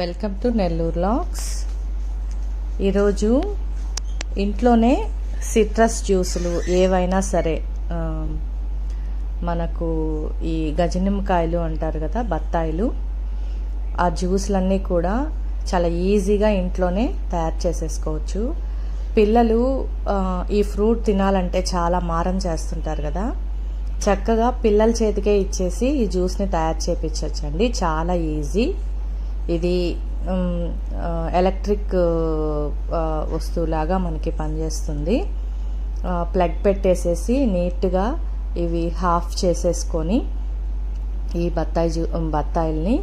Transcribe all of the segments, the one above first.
Welcome to Nellore lakhs. ఈరోజు ఇంట్లోనే citrus జ్యూసులు ఏవైనా సరే మనకు ఈ గజనిమ్మకాయలు అంటారు కదా బత్తాయిలు ఆ జ్యూస్లన్నీ కూడా చాలా ఈజీగా ఇంట్లోనే తయారు చేసేసుకోవచ్చు. పిల్లలు ఈ ఫ్రూట్ తినాలంటే చాలా మారం చేస్తుంటారు కదా. చక్కగా పిల్లల చేతికే ఇచ్చేసి ఈ జ్యూస్ని తయారు చేపించవచ్చండి చాలా ఈజీ. ఇది ఎలక్ట్రిక్ వస్తువులాగా మనకి పనిచేస్తుంది. ప్లగ్ పెట్టేసేసి నీట్గా ఇవి హాఫ్ చేసేసుకొని ఈ బత్తాయి జ్యూ బత్తాయిల్ని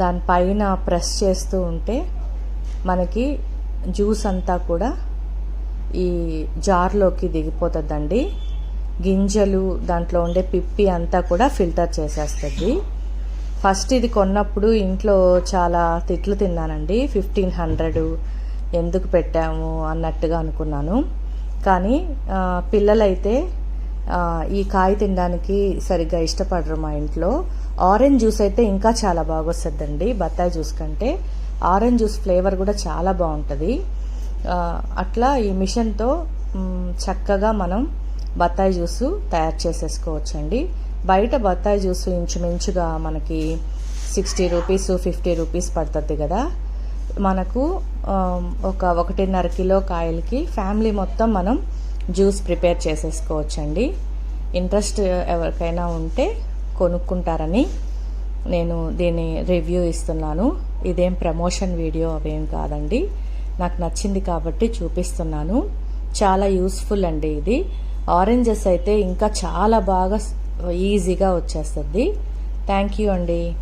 దానిపైన ప్రెస్ చేస్తూ ఉంటే మనకి జ్యూస్ అంతా కూడా ఈ జార్లోకి దిగిపోతుందండి. గింజలు దాంట్లో ఉండే పిప్పి అంతా కూడా ఫిల్టర్ చేసేస్తుంది. ఫస్ట్ ఇది కొన్నప్పుడు ఇంట్లో చాలా తిట్లు తిన్నానండి. ఫిఫ్టీన్ హండ్రెడ్ ఎందుకు పెట్టాము అన్నట్టుగా అనుకున్నాను. కానీ పిల్లలైతే ఈ కాయ తినడానికి సరిగ్గా ఇష్టపడరు మా ఇంట్లో. ఆరెంజ్ జ్యూస్ అయితే ఇంకా చాలా బాగొస్తుందండి బత్తాయి జ్యూస్ కంటే. ఆరెంజ్ జ్యూస్ ఫ్లేవర్ కూడా చాలా బాగుంటుంది. అట్లా ఈ మిషన్తో చక్కగా మనం బత్తాయి జ్యూసు తయారు చేసేసుకోవచ్చండి. బయట బత్తాయి జ్యూస్ ఇంచుమించుగా మనకి సిక్స్టీ రూపీస్ ఫిఫ్టీ రూపీస్ పడుతుంది కదా. మనకు ఒక ఒకటిన్నర కిలో కాయలకి ఫ్యామిలీ మొత్తం మనం జ్యూస్ ప్రిపేర్ చేసేసుకోవచ్చండి. ఇంట్రెస్ట్ ఎవరికైనా ఉంటే కొనుక్కుంటారని నేను దీని రివ్యూ ఇస్తున్నాను. ఇదేం ప్రమోషన్ వీడియో అవేం కాదండి. నాకు నచ్చింది కాబట్టి చూపిస్తున్నాను. చాలా యూస్ఫుల్ అండి ఇది. ఆరెంజెస్ అయితే ఇంకా చాలా బాగా ఈజీగా వచ్చేస్తుంది. థ్యాంక్ యూ అండి.